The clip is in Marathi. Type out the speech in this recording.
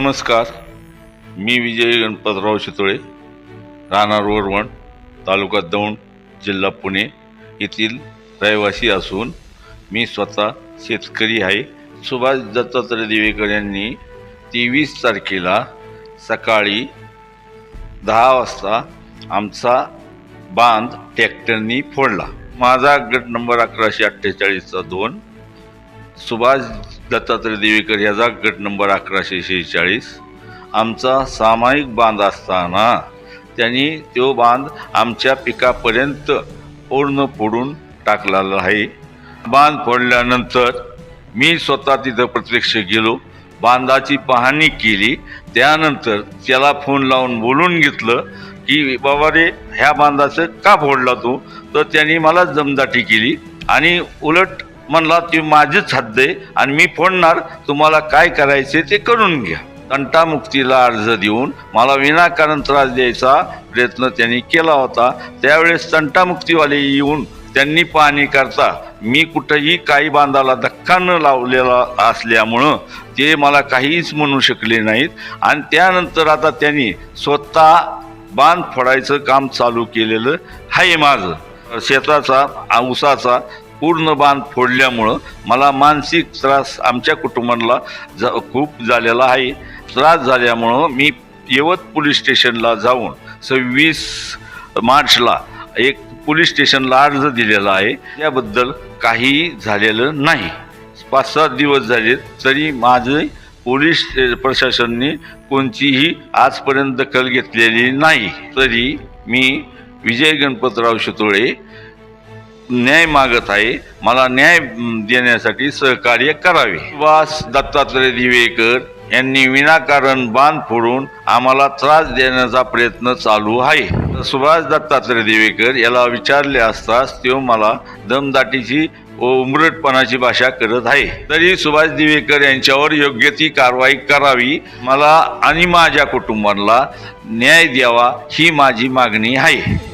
नमस्कार. मी विजय गणपतराव शितोळे राहणार वरवण तालुका दौंड जिल्हा पुणे येथील रहिवासी असून मी स्वतः शेतकरी आहे. सुभाष दत्तात्रय दिवेकर यांनी तेवीस तारखेला सकाळी दहा वाजता आमचा बांध ट्रॅक्टरनी फोडला. माझा गट नंबर अकराशे अठ्ठेचाळीसचा दोन सुभाष दत्तात्रय देवेकर याचा गट नंबर अकराशे शेहेचाळीस. आमचा सामायिक बांध असताना त्यांनी तो बांध आमच्या पिकापर्यंत पूर्ण फोडून टाकलेला आहे. बांध फोडल्यानंतर मी स्वतः तिथं प्रत्यक्ष गेलो. बांधाची पाहणी केली. त्यानंतर त्याला फोन लावून बोलून घेतलं की बाबा रे ह्या बांधाचं का फोडला तू? तर त्यांनी मला जमदाटी केली आणि उलट म्हणला ती माझीच हद्द आहे आणि मी फोडणार. तुम्हाला काय करायचे ते करून घ्या. तंटामुक्तीला अर्ज देऊन मला विनाकारण त्रास द्यायचा प्रयत्न त्यांनी केला होता. त्यावेळेस तंटामुक्तीवाले येऊन त्यांनी पाहणी करता मी कुठंही काही बांधाला धक्का न लावलेला असल्यामुळं ते मला काहीच म्हणू शकले नाहीत. आणि त्यानंतर आता त्यांनी स्वतः बांध फोडायचं काम चालू केलेलं आहे माझं. शेताचा उसाचा पूर्ण बांध फोडल्यामुळं मला मानसिक त्रास आमच्या कुटुंबाला जा खूप झालेला आहे. त्रास झाल्यामुळं मी यवत पोलीस स्टेशनला जाऊन सव्वीस मार्चला एक पोलीस स्टेशनला अर्ज दिलेला आहे. त्याबद्दल काही झालेलं नाही. पाच सात दिवस झाले तरी माझे पोलीस प्रशासनने कोणतीही आजपर्यंत दखल घेतलेली नाही. तरी मी विजय गणपतराव शितोळे न्याय मागत आहे. मला न्याय देण्यासाठी सहकार्य करावे. वास दत्तात्रय दिवेकर यांनी विनाकारण बांध फोडून आम्हाला त्रास देण्याचा प्रयत्न चालू आहे. सुभाष दत्तात्रय दिवेकर याला विचारले असताच तो मला दमदाटीची व उमरटपणाची भाषा करत आहे. तरी सुभाष दिवेकर यांच्यावर योग्य ती कारवाई करावी. मला आणि माझ्या कुटुंबाला न्याय द्यावा ही माझी मागणी आहे.